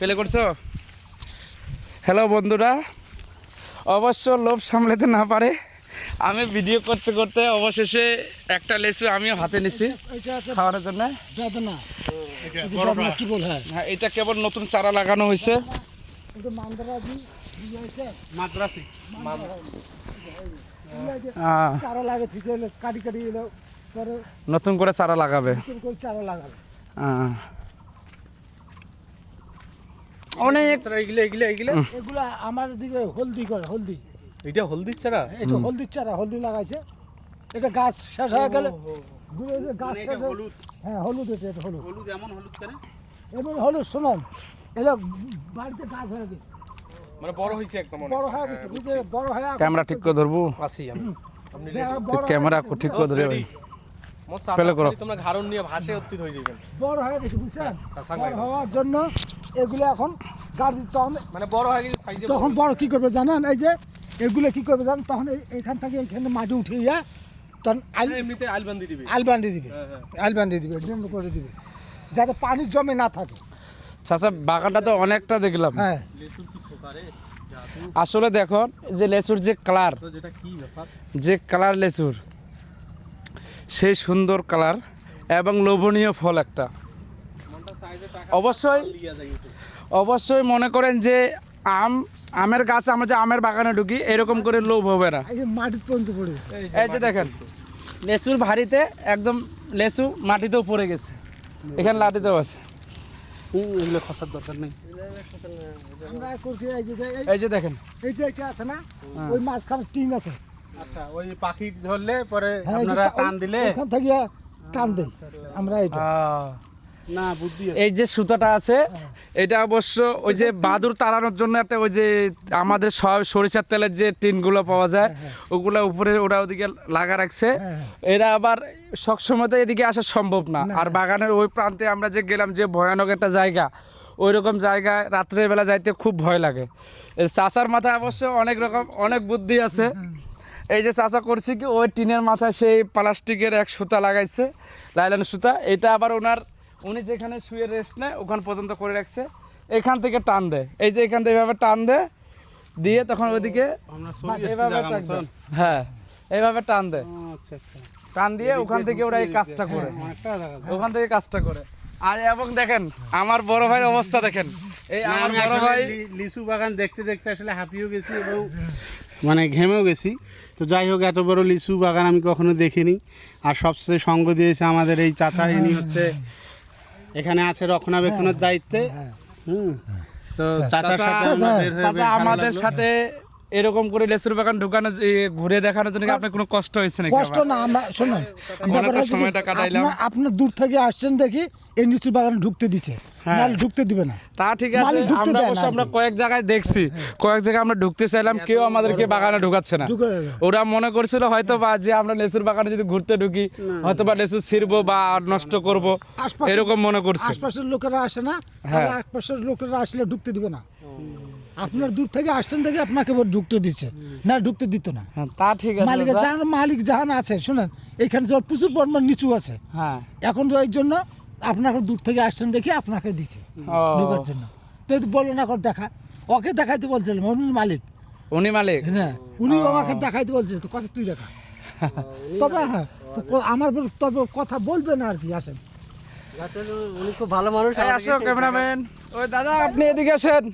পেলে করছ? হ্যালো বন্ধুরা। অবশ্য লোভ সামলাতে না পারে। আমি ভিডিও করতে করতে অবশেষে একটা লেসু আমিও হাতে নিছি এটা খাওয়ানোর জন্য হ্যাঁ এটা কেবল নতুন চারা লাগানো হয়েছে। নতুন করে চারা লাগাবে। নতুন করে চারা লাগাবে। আহ। অনেক এগুলো এগুলো এগুলো? এগুলা আমার দিকে হলদি করে হলদি। এটা হলদি ছাড়া এটা হলদির চারা হলদি লাগাইছে। এটা গাছ শেষ হয়ে গেলে গাছ শেষ হলুদ? হ্যাঁ হলুদ এটা এটা হলুদ। হলুদ এমন হলুদ কেন? এবার হলুদ শোনেন। এটা বাড়িতে গাছ হয়ে গেছে। মানে বড় হয়েছে একদম বড় হয়ে গেছে বড় হয়ে ক্যামেরা ঠিক করে ধরবো। আসি আমি। হয়ে ক্যামেরা ঠিক করে ধরে তোমরা ঘাড়ন নিয়ে ভাসে অতীত হয়ে যাবেন বড় হয়ে গেছে বুঝছেন? বড় হওয়ার জন্য এগুলো এখন গাড়ি তখন মানে বড় হয়ে গেছে সাইজে তখন বড়। কি করবে জানেন? এই যে এগুলো কি করবে জানেন? তখন এইখান থেকে এইখানে মাটি উঠে তখন আইল এমনিতে বান্ধি দিবি। বান্ধি দিবে। হ্যাঁ, হ্যাঁ। বান্ধি দিবে করে দিবে যাতে পানি জমে না থাকে। চাচা বাগানটা তো অনেকটা দেখলাম। হ্যাঁ। লেসুর কি আসলে দেখো যে লেচুর যে কালার তো যেটা কি ব্যাপার? যে কালার লেচুর সেই সুন্দর কালার এবং লোভনীয় ফল একটা। অবশ্যই অবশ্যই মনে করেন যে আম আমের গাছ আমরা যে আমের বাগানে ঢুকি এরকম করে লোভ হবে না। এই যে মাটির পর্যন্ত পড়ে গেছে। এই যে দেখেন লেচুর ভারিতে একদম লেচু মাটিতেও পড়ে গেছে। এখানে লাঠিতেও আছে। এগুলো খসার দরকার নেই। এই যে এই- এই যে দেখেন। এই যে আছে না? ওই মাঝখানে টিন আছে। আচ্ছা ওই পাখি ধরলে পরে হ্যাঁ, এই যে আপনারা টান দিলে? ওখান থেকে টান দেই আমরা এটা। না বুদ্ধি এই যে সুতাটা আছে এটা অবশ্য ওই যে বাদুর তাড়ানোর জন্য একটা ওই যে আমাদের সব সরিষার তেলের যে টিনগুলো পাওয়া যায় ওগুলো উপরে ওরা ওদিকে লাগা রাখছে। হ্যাঁ। এরা আবার সবসময় তো এদিকে আসা সম্ভব না। আর বাগানের ওই প্রান্তে আমরা যে গেলাম যে ভয়ানক একটা জায়গা ওই রকম জায়গায় রাত্রের বেলা যাইতে খুব ভয় লাগে। এই চাচার মাথায় অবশ্য অনেক রকম অনেক বুদ্ধি আছে। এই যে চাচা করছি কি ওই টিনের মাথায় সেই প্লাস্টিকের এক সুতা লাগাইছে লাইলান সুতা। এটা আবার ওনার উনি যেখানে শুয়ে রেস্ট নেয় ওখান পর্যন্ত করে রাখছে। এখান থেকে টান দেয়। এই যে এখান থেকে এভাবে টান দেয় দিয়ে তখন ওইদিকে। হ্যাঁ এইভাবে টান দেয়। আচ্ছা আচ্ছা। টান দিয়ে ওখান থেকে ওরা এই কাজটা করে। ওখান থেকে কাজটা করে। আর এবং দেখেন আমার বড় ভাইয়ের অবস্থা দেখেন। এই আমার বড় ভাই লিচু বাগান দেখতে দেখতে আসলে হাঁপিয়েও গেছি এবং মানে ঘেমেও গেছি। তো যাই হোক এত বড় লিচু বাগান আমি কখনো দেখিনি। আর সবচেয়ে সঙ্গ দিয়েছে আমাদের এই চাচা ইনি হচ্ছে এখানে আছে রক্ষণাবেক্ষণের দায়িত্বে। হুম। তো চাচার চাচা সাথে হয়ে আমাদের সাথে এরকম করে লেসুর বাগান ঢুকানো ঘুরে দেখানোর জন্য কি আপনার কোনো কষ্ট হয়েছে নাকি কষ্ট না আমরা শুনুন সময়টা কাটাইলাম। আপনার দূর থেকে আসছেন দেখি এই নিচু বাগানে ঢুকতে দিছে। হ্যাঁ। ঢুকতে দিবে না। তা ঠিক আছে মালিক ঢুকতে আমরা অবশ্য আমরা কয়েক জায়গায় দেখছি। কয়েক জায়গায় আমরা ঢুকতে চাইলাম কেউ আমাদেরকে বাগানে ঢুকাচ্ছে না। ওরা মনে করছিল হয়তো বা যে আমরা লেসুর বাগানে যদি ঘুরতে ঢুকি হয়তো বা লেসু ছিড়বো বা নষ্ট করব। এরকম মনে করছে। আশপাশের লোকেরা আসে না হ্যাঁ। আশপাশের লোকেরা আসলে ঢুকতে দিবে না। আপনার দূর থেকে আসছেন দেখে আপনাকে ঢুকতে দিচ্ছে। না ঢুকতে দিত না। হ্যাঁ তা ঠিক আছে মালিকের দাদা। জাহান মালিক জাহান আছে শুনেন। এখানে প্রচুর পরিমাণ নিচু আছে। হ্যাঁ। এখন তো এই জন্য আপনাকে দূর থেকে আসছেন দেখি আপনাকে দিছে। ঢোকার জন্য। তো বলল না কর দেখা। ওকে দেখাইতে বলছিলাম উনি মালিক। উনি মালিক? হ্যাঁ উনি আমাকে দেখাইতে বলছিল তো কথা তুই দেখা। তবে হ্যাঁ তো আমার বল- তবে কথা বলবে না আর কি আসেন। উনি খুব ভালো মানুষ আসো ক্যামেরাম্যান। ওই দাদা আপনি এদিকে আসেন।